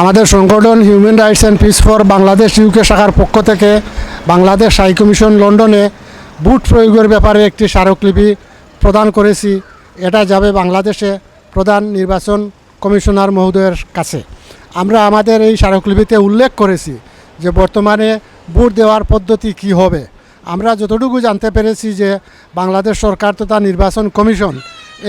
আমাদের সংগঠন human rights and peace for Bangladesh UK শাখার পক্ষ থেকে বাংলাদেশ হাই কমিশন লন্ডনে বুট প্রয়োগের ব্যাপারে একটি স্মারকলিপি প্রদান করেছি। এটা যাবে বাংলাদেশে প্রধান নির্বাচন কমিশনার মহোদয়ের কাছে। আমরা আমাদের এই স্মারকলিপিতে উল্লেখ করেছি যে বর্তমানে বুট দেওয়ার পদ্ধতি কি হবে। আমরা যতটুকু জানতে পেরেছি যে বাংলাদেশ সরকার তথা নির্বাচন কমিশন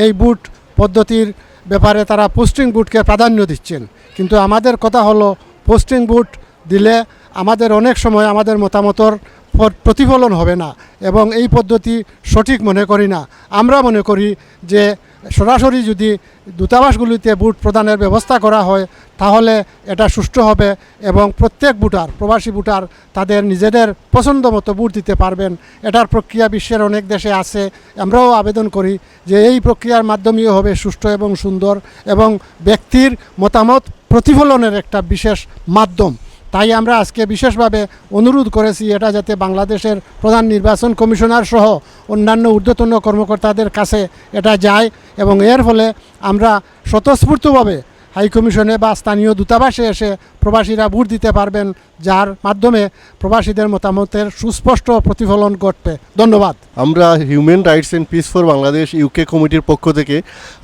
এই বুট পদ্ধতির ব্যাপারে তারা পোস্টিং বুটকে প্রাধান্য দিচ্ছেন। কিন্তু আমাদের কথা হলো পোস্টিং বুট দিলে আমাদের অনেক সময় আমাদের মতামতর প্রতিফলন হবে না এবং এই পদ্ধতি সঠিক মনে করি না। আমরা মনে করি যে সরাসরি যদি দূতাবাসগুলিতে বুট প্রদানের ব্যবস্থা করা হয়, তাহলে এটা সুষ্ঠু হবে এবং প্রত্যেক বুটার প্রবাসী বুটার তাদের নিজেদের পছন্দ মতো বুট দিতে পারবেন। এটার প্রক্রিয়া বিশ্বের অনেক দেশে আছে। আমরাও আবেদন করি যে এই প্রক্রিয়ার মাধ্যমেই হবে সুষ্ঠু এবং সুন্দর এবং ব্যক্তির মতামত প্রতিফলনের একটা বিশেষ মাধ্যম। তাই আমরা আজকে বিশেষভাবে অনুরোধ করেছি এটা যাতে বাংলাদেশের প্রধান নির্বাচন কমিশনার সহ অন্যান্য ঊর্ধ্বতন কর্মকর্তাদের কাছে এটা যায় এবং এর ফলে আমরা স্বতঃস্ফূর্তভাবে হাই কমিশনে বা স্থানীয় দূতাবাসে এসে প্রবাসীরা ভোট দিতে পারবেন, যার মাধ্যমে প্রবাসীদের মতামতের সুস্পষ্ট প্রতিফলন ঘটবে। ধন্যবাদ। আমরা human rights and peace for Bangladesh UK কমিটির পক্ষ থেকে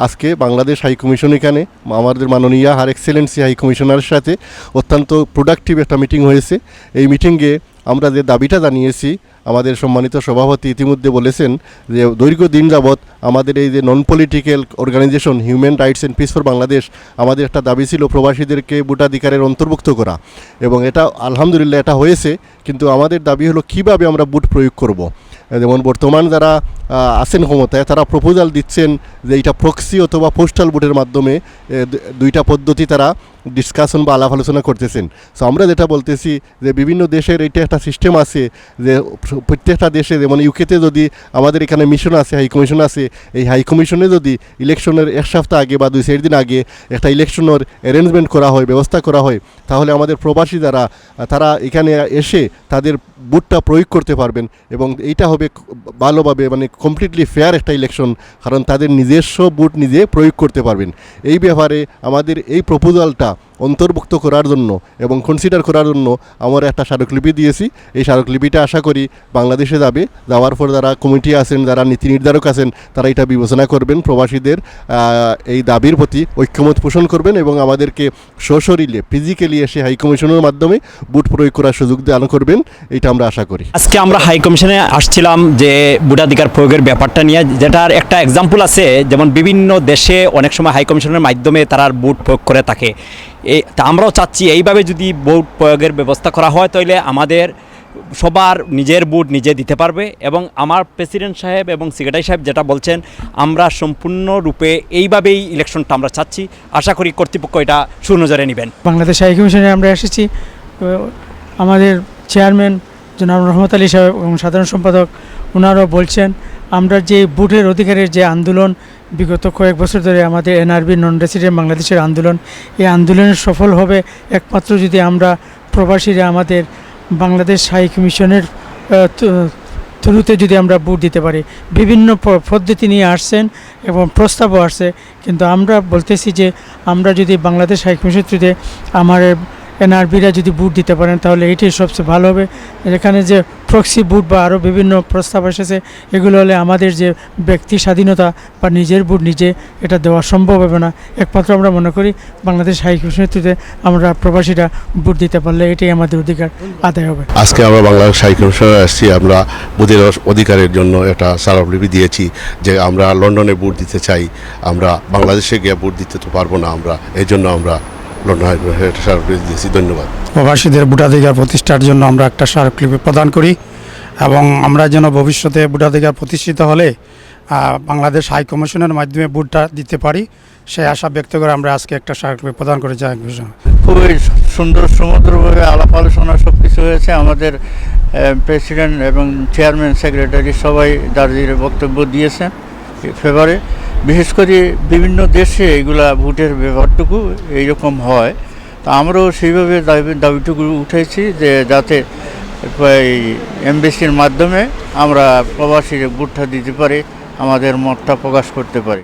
আজকে বাংলাদেশ হাইকমিশন এখানে, আমাদের মাননীয় হার এক্সেলেন্সি হাই কমিশনারের সাথে অত্যন্ত প্রোডাক্টিভ একটা মিটিং হয়েছে। এই মিটিংয়ে আমরা যে দাবিটা জানিয়েছি, আমাদের সম্মানিত সভাপতি ইতিমধ্যে বলেছেন যে দৈর্ঘ্য দিন যাবৎ আমাদের এই যে non political organisation human rights and peace for Bangladesh আমাদের একটা দাবি ছিল প্রবাসীদেরকে ভোটাধিকারের অন্তর্ভুক্ত করা এবং এটা আলহামদুলিল্লাহ এটা হয়েছে, কিন্তু আমাদের দাবি হলো কীভাবে আমরা বুট প্রয়োগ করব। যেমন বর্তমান যারা আছেন ক্ষমতায়, তারা প্রপোজাল দিচ্ছেন যে এইটা প্রক্সি অথবা পোস্টাল বুটের মাধ্যমে দুইটা পদ্ধতি তারা ডিসকাশন বা আলাপ আলোচনা করতেছেন। সো আমরা যেটা বলতেছি যে বিভিন্ন দেশের এইটা একটা সিস্টেম আছে যে প্রত্যেকটা দেশে যেমন ইউকেতে যদি আমাদের এখানে মিশন আছে হাই কমিশন আছে, এই হাই কমিশনে যদি ইলেকশনের এক সপ্তাহ আগে বা দুই চার দিন আগে একটা ইলেকশনের অ্যারেঞ্জমেন্ট করা হয়, ব্যবস্থা করা হয়, তাহলে আমাদের প্রবাসী যারা, তারা এখানে এসে তাদের বুটটা প্রয়োগ করতে পারবেন এবং এইটা হবে ভালোভাবে মানে কমপ্লিটলি ফেয়ার একটা ইলেকশন কারণ তাদের নিজস্ব বুট নিজে প্রয়োগ করতে পারবেন। এই ব্যাপারে আমাদের এই প্রপোজালটা অন্তর্ভুক্ত করার জন্য এবং কনসিডার করার জন্য আমরা একটা স্মারকলিপি দিয়েছি। এই স্মারকলিপিটা আশা করি বাংলাদেশে যাবে। যাওয়ার পর যারা কমিটি আছেন, যারা নীতি নির্ধারক আছেন, তারা এটা বিবেচনা করবেন। প্রবাসীদের এই দাবির প্রতি ঐক্যমত পোষণ করবেন এবং আমাদেরকে সশরীরে ফিজিক্যালি এসে হাইকমিশনের মাধ্যমে বুট প্রয়োগ করার সুযোগ দান করবেন। এটা আমরা আশা করি। আজকে আমরা হাই কমিশনে আসছিলাম যে ভোটাধিকার প্রয়োগের ব্যাপারটা নিয়ে। যেটার একটা এক্সাম্পল আছে, যেমন বিভিন্ন দেশে অনেক সময় হাইকমিশনের মাধ্যমে তারা বুট প্রয়োগ করে থাকে। এই তা আমরাও চাচ্ছি এইভাবে যদি বুট প্রয়োগের ব্যবস্থা করা হয় তাহলে আমাদের সবার নিজের বুট নিজে দিতে পারবে। এবং আমার প্রেসিডেন্ট সাহেব এবং সেক্রেটারি সাহেব যেটা বলছেন, আমরা সম্পূর্ণরূপে এইভাবেই ইলেকশনটা আমরা চাচ্ছি। আশা করি কর্তৃপক্ষ এটা সুনজরে নেবেন। বাংলাদেশ হাই কমিশনে আমরা এসেছি। আমাদের চেয়ারম্যান জনাব রহমত আলী সাহেব এবং সাধারণ সম্পাদক ওনারাও বলছেন, আমরা যে বুটের অধিকারের যে আন্দোলন বিগত কয়েক বছর ধরে আমাদের এনআরবি নন রেসিডেন্ট বাংলাদেশের আন্দোলন, এই আন্দোলনের সফল হবে একমাত্র যদি আমরা প্রবাসীরা আমাদের বাংলাদেশ হাই কমিশনের থ্রুতে যদি আমরা বুট দিতে পারি। বিভিন্ন পদ্ধতি নিয়ে আসছেন এবং প্রস্তাবও আসছে। কিন্তু আমরা বলতেছি যে আমরা যদি বাংলাদেশ হাই কমিশন থ্রুতে আমার এনআরবিরা যদি বুট দিতে পারেন, তাহলে এটাই সবচেয়ে ভালো হবে। এখানে যে প্রক্সি বুট বা আরও বিভিন্ন প্রস্তাব এসেছে, এগুলো হলে আমাদের যে ব্যক্তি স্বাধীনতা বা নিজের বুট নিজে এটা দেওয়া সম্ভব হবে না। একমাত্র আমরা মনে করি, বাংলাদেশ হাই কমিশনের থ্রুতে আমরা প্রবাসীরা বুট দিতে পারলে এটাই আমাদের অধিকার আদায় হবে। আজকে আমরা বাংলাদেশ হাই কমিশনার আসছি, আমরা বুধের অধিকারের জন্য একটা স্মারকলিপি দিয়েছি যে আমরা লন্ডনে ভোট দিতে চাই, আমরা বাংলাদেশে গিয়ে ভোট দিতে তো পারব না আমরা এই জন্য আমরা একটা স্মারকলিপি দিয়েছি ধন্যবাদ। প্রবাসীদের ভোটাধিকার প্রতিষ্ঠার জন্য আমরা একটা স্মারকলিপি প্রদান করি এবং আমরা যেন ভবিষ্যতে ভোটাধিকার প্রতিষ্ঠিত হলে বাংলাদেশ হাই কমিশনের মাধ্যমে ভোটটা দিতে পারি সেই আশা ব্যক্ত করে আমরা আজকে একটা স্মারকলিপি প্রদান করেছি হাই কমিশন খুবই সুন্দর সুমধুরভাবে আলাপ আলোচনা সব কিছু হয়েছে। আমাদের প্রেসিডেন্ট এবং চেয়ারম্যান সেক্রেটারি সবাই দার্জিলিংয়ে বক্তব্য দিয়েছেন ফেভারে বিশেষ করে বিভিন্ন দেশে এগুলা ভোটের ব্যাপারটুকু এইরকম হয়। তা আমরাও সেইভাবে দাবি, দাবিটুকু উঠেছি যে যাতে এই এমবিসির মাধ্যমে আমরা প্রবাসীর ভোটটা দিতে পারি, আমাদের মতটা প্রকাশ করতে পারি।